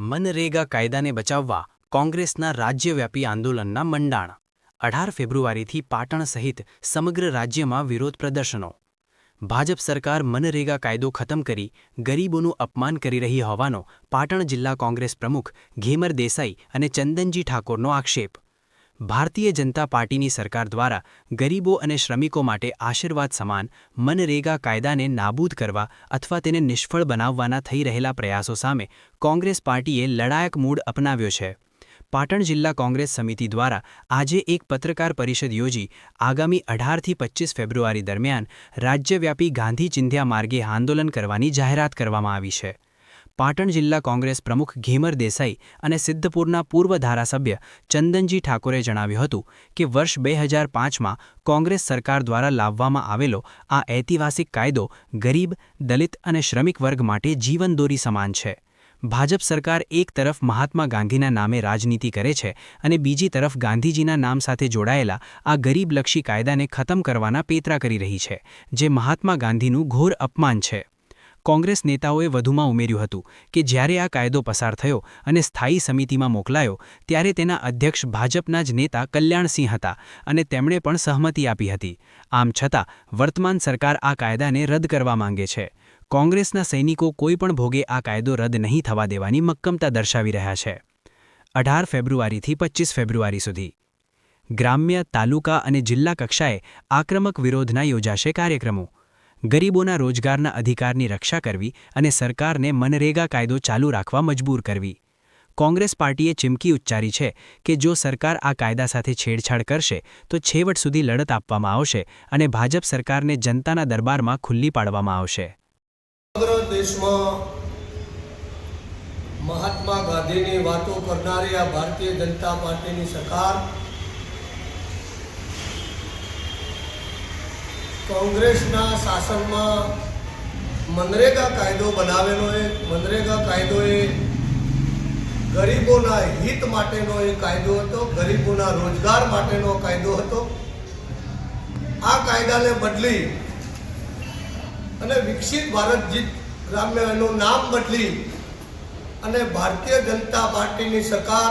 મનરેગા કાયદાને બચાવવા કોંગ્રેસના રાજ્યવ્યાપી આંદોલનના મંડાણ. અઢાર ફેબ્રુઆરીથી પાટણ સહિત સમગ્ર રાજ્યમાં વિરોધ પ્રદર્શનો. ભાજપ સરકાર મનરેગા કાયદો ખતમ કરી ગરીબોનું અપમાન કરી રહી હોવાનો પાટણ જિલ્લા કોંગ્રેસ પ્રમુખ ઘેમર દેસાઈ અને ચંદનજી ઠાકોરનો આક્ષેપ. ભારતીય જનતા પાર્ટીની સરકાર દ્વારા ગરીબો અને શ્રમિકો માટે આશીર્વાદ સમાન મનરેગા કાયદાને નાબૂદ કરવા અથવા તેને નિષ્ફળ બનાવવાના થઈ રહેલા પ્રયાસો સામે કોંગ્રેસ પાર્ટીએ લડાયક મૂડ અપનાવ્યો છે. પાટણ જિલ્લા કોંગ્રેસ સમિતિ દ્વારા આજે એક પત્રકાર પરિષદ યોજી આગામી અઢારથી પચીસ ફેબ્રુઆરી દરમિયાન રાજ્યવ્યાપી ગાંધી ચિંધ્યા માર્ગે આંદોલન કરવાની જાહેરાત કરવામાં આવી છે. પાટણ જિલ્લા કોંગ્રેસ પ્રમુખ ઘેમર દેસાઈ અને સિદ્ધપુરના પૂર્વ ધારાસભ્ય ચંદનજી ઠાકોરે જણાવ્યું હતું કે વર્ષ બે હજાર પાંચમાં કોંગ્રેસ સરકાર દ્વારા લાવવામાં આવેલો આ ઐતિહાસિક કાયદો ગરીબ, દલિત અને શ્રમિક વર્ગ માટે જીવનદોરી સમાન છે. ભાજપ સરકાર એક તરફ મહાત્મા ગાંધીના નામે રાજનીતિ કરે છે અને બીજી તરફ ગાંધીજીના નામ સાથે જોડાયેલા આ ગરીબલક્ષી કાયદાને ખતમ કરવાના પેતરા કરી રહી છે, જે મહાત્મા ગાંધીનું ઘોર અપમાન છે. કોંગ્રેસ નેતાઓએ વધુમાં ઉમેર્યું હતું કે જ્યારે આ કાયદો પસાર થયો અને સ્થાયી સમિતિમાં મોકલાયો, ત્યારે તેના અધ્યક્ષ ભાજપના જ નેતા કલ્યાણસિંહ હતા અને તેમણે પણ સહમતિ આપી હતી. આમ છતાં, વર્તમાન સરકાર આ કાયદાને રદ કરવા માંગે છે. કોંગ્રેસના સૈનિકો કોઈપણ ભોગે આ કાયદો રદ નહીં થવા દેવાની મક્કમતા દર્શાવી રહ્યા છે. અઢાર ફેબ્રુઆરીથી પચીસ ફેબ્રુઆરી સુધી. ગ્રામ્ય, તાલુકા અને જિલ્લા કક્ષાએ આક્રમક વિરોધના યોજાશે કાર્યક્રમો. ગરીબોના રોજગારના અધિકારની રક્ષા કરવી અને સરકારને મનરેગા કાયદો ચાલુ રાખવા મજબૂર કરવી. કોંગ્રેસ પાર્ટીએ ચીમકી ઉચ્ચારી છે કે જો સરકાર આ કાયદા સાથે છેડછાડ કરશે, તો છેવટ સુધી લડત આપવામાં આવશે અને ભાજપ સરકારને જનતાના દરબારમાં ખુલ્લી પાડવામાં આવશે. મહાત્મા ગાંધીની વાતો કરનારી આ ભારતીય જનતા પાર્ટીની સરકાર કોંગ્રેસના શાસનમાં મનરેગા કાયદો બનાવેલો એ, મનરેગા કાયદો એ ગરીબોના હિત માટેનો એ કાયદો હતો, ગરીબોના રોજગાર માટેનો કાયદો હતો. આ કાયદાને બદલી અને વિકસિત ભારત જીત ગ્રામ્ય એનું નામ બદલી અને ભારતીય જનતા પાર્ટીની સરકાર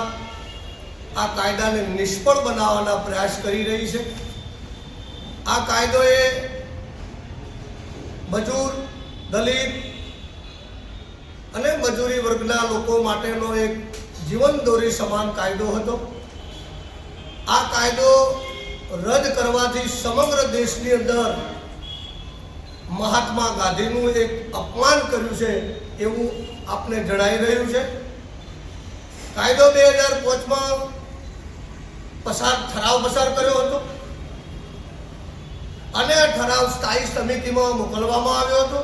આ કાયદાને નિષ્ફળ બનાવવાના પ્રયાસ કરી રહી છે. આ કાયદો એ મજૂર, દલિત અને મજૂરી વર્ગના લોકો માટેનો એક જીવનદોરી સમાન કાયદો હતો. આ કાયદો રદ કરવાથી સમગ્ર દેશની અંદર મહાત્મા ગાંધીનું એક અપમાન કર્યું છે એવું આપને જણાઈ રહ્યું છે. કાયદો બે હજાર પાંચમાં પસાર, ઠરાવ પસાર કર્યો હતો. ઠરાવ સ્થાયી સમિતિમાં મોકલવામાં આવ્યો હતો.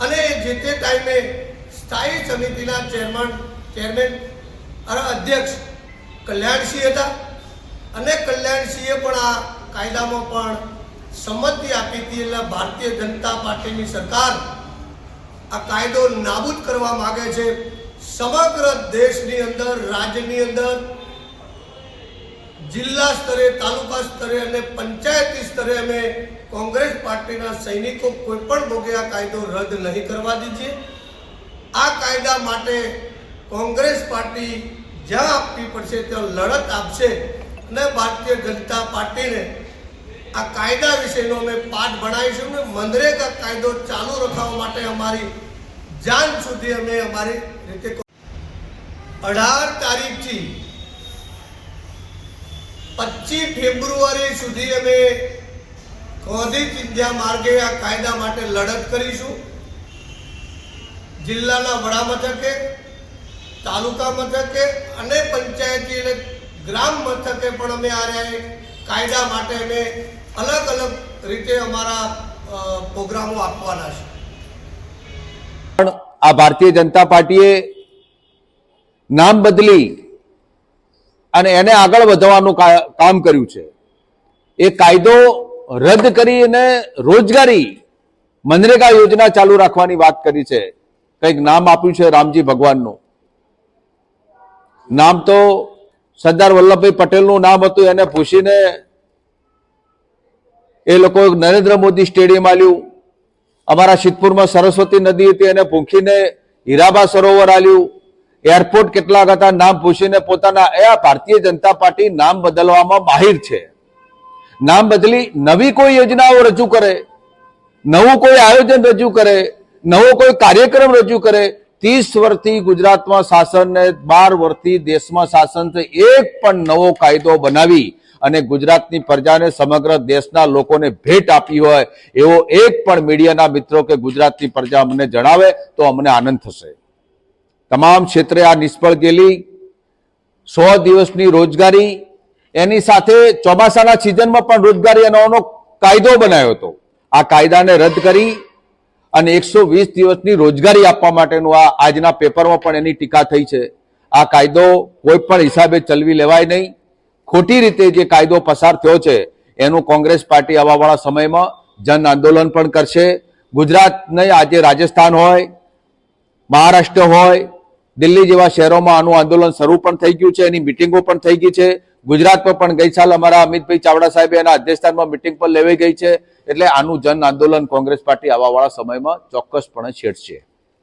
અને જે તે ટાઈમે સ્થાયી સમિતિના ચેરમેન ચેરમેન અધ્યક્ષ કલ્યાણસિંહ હતા. અને કલ્યાણસિંહે પણ આ કાયદામાં પણ સંમતિ આપી હતી એટલે ભારતીય જનતા પાર્ટીની સરકાર આ કાયદો નાબૂદ કરવા માગે છે. સમગ્ર દેશની અંદર, રાજ્યની અંદર જિલ્લા સ્તરે, તાલુકા સ્તરે અને પંચાયતી સ્તરે અમે કોંગ્રેસ પાર્ટીના સૈનિકો કોઈ પણ ભોગે આ કાયદો રદ નહીં કરવા દીજીએ. આ કાયદા માટે કોંગ્રેસ પાર્ટી જ્યાં આપવી પડશે ત્યાં લડત આપશે અને ભારતીય જનતા પાર્ટીને આ કાયદા વિશેનો અમે પાઠ ભણાવીશું ને મનરેગા કાયદો ચાલુ રખાવવા માટે અમારી જાન સુધી અમે અમારી રીતે અઢાર તારીખથી પચીસ ફેબ્રુઆરી સુધી અમે ક્રોધિત ઇન્ડિયા માર્ગે આ કાયદા માટે લડત કરીશું. જિલ્લાના વડા મથકે, તાલુકા મથકે અને પંચાયતી અને ગ્રામ મથકે પણ અમે આ કાયદા માટે અમે અલગ અલગ રીતે અમારા પ્રોગ્રામો આપવાના છે. પણ આ ભારતીય જનતા પાર્ટીએ નામ બદલી અને એને આગળ વધવાનું કામ કર્યું છે. એ કાયદો રદ કરીને રોજગારી મનરેગા યોજના ચાલુ રાખવાની વાત કરી છે. કંઈક નામ આપ્યું છે રામજી ભગવાનનું. નામ તો સરદાર વલ્લભભાઈ પટેલનું નામ હતું, એને પૂછીને એ લોકો નરેન્દ્ર મોદી સ્ટેડિયમ આલ્યું. અમારા સિદ્ધપુરમાં સરસ્વતી નદી હતી, એને પૂંખીને હીરાબા સરોવર આલ્યું. એરપોર્ટ કેટલાક હતા, નામ પૂછીને પોતાના, એ ભારતીય જનતા પાર્ટી નામ બદલવામાં માહિર છે. નામ બદલી નવી કોઈ યોજનાઓ રજૂ કરે, નવું કોઈ આયોજન રજૂ કરે, નવો કોઈ કાર્યક્રમ રજૂ કરે, ત્રીસ વર્ષથી ગુજરાતમાં શાસન ને બાર વર્ષથી દેશમાં શાસન છે એક પણ નવો કાયદો બનાવી અને ગુજરાતની પ્રજાને સમગ્ર દેશના લોકોને ભેટ આપી હોય, એવો એક પણ મીડિયાના મિત્રો કે ગુજરાતની પ્રજા અમને જણાવે તો અમને આનંદ થશે. તમામ ક્ષેત્રે આ નિષ્ફળ ગયેલી, સો દિવસની રોજગારી, એની સાથે ચોમાસાના સિઝનમાં પણ રોજગારી એનો કાયદો બનાવ્યો હતો. આ કાયદાને રદ કરી અને એકસો વીસ દિવસની રોજગારી આપવા માટેનું આ આજના પેપરમાં પણ એની ટીકા થઈ છે. આ કાયદો કોઈ પણ હિસાબે ચલવી લેવાય નહીં. ખોટી રીતે જે કાયદો પસાર થયો છે, એનું કોંગ્રેસ પાર્ટી આવવાવાળા સમયમાં જન આંદોલન પણ કરશે. ગુજરાત નહીં આજે રાજસ્થાન હોય, મહારાષ્ટ્ર હોય દિલ્હી જેવા શહેરોમાં આનું આંદોલન શરૂ પણ થઈ ગયું છે, એની મિટિંગો પણ થઈ ગઈ છે. ગુજરાતમાં પણ ગઈ સાલ અમારા અમિતભાઈ ચાવડા સાહેબે એના અધ્યક્ષસ્થાનમાં મિટિંગ પણ લેવાઈ ગઈ છે. એટલે આનું જન આંદોલન કોંગ્રેસ પાર્ટી આવવાવાળા સમયમાં ચોક્કસપણે છેડશે.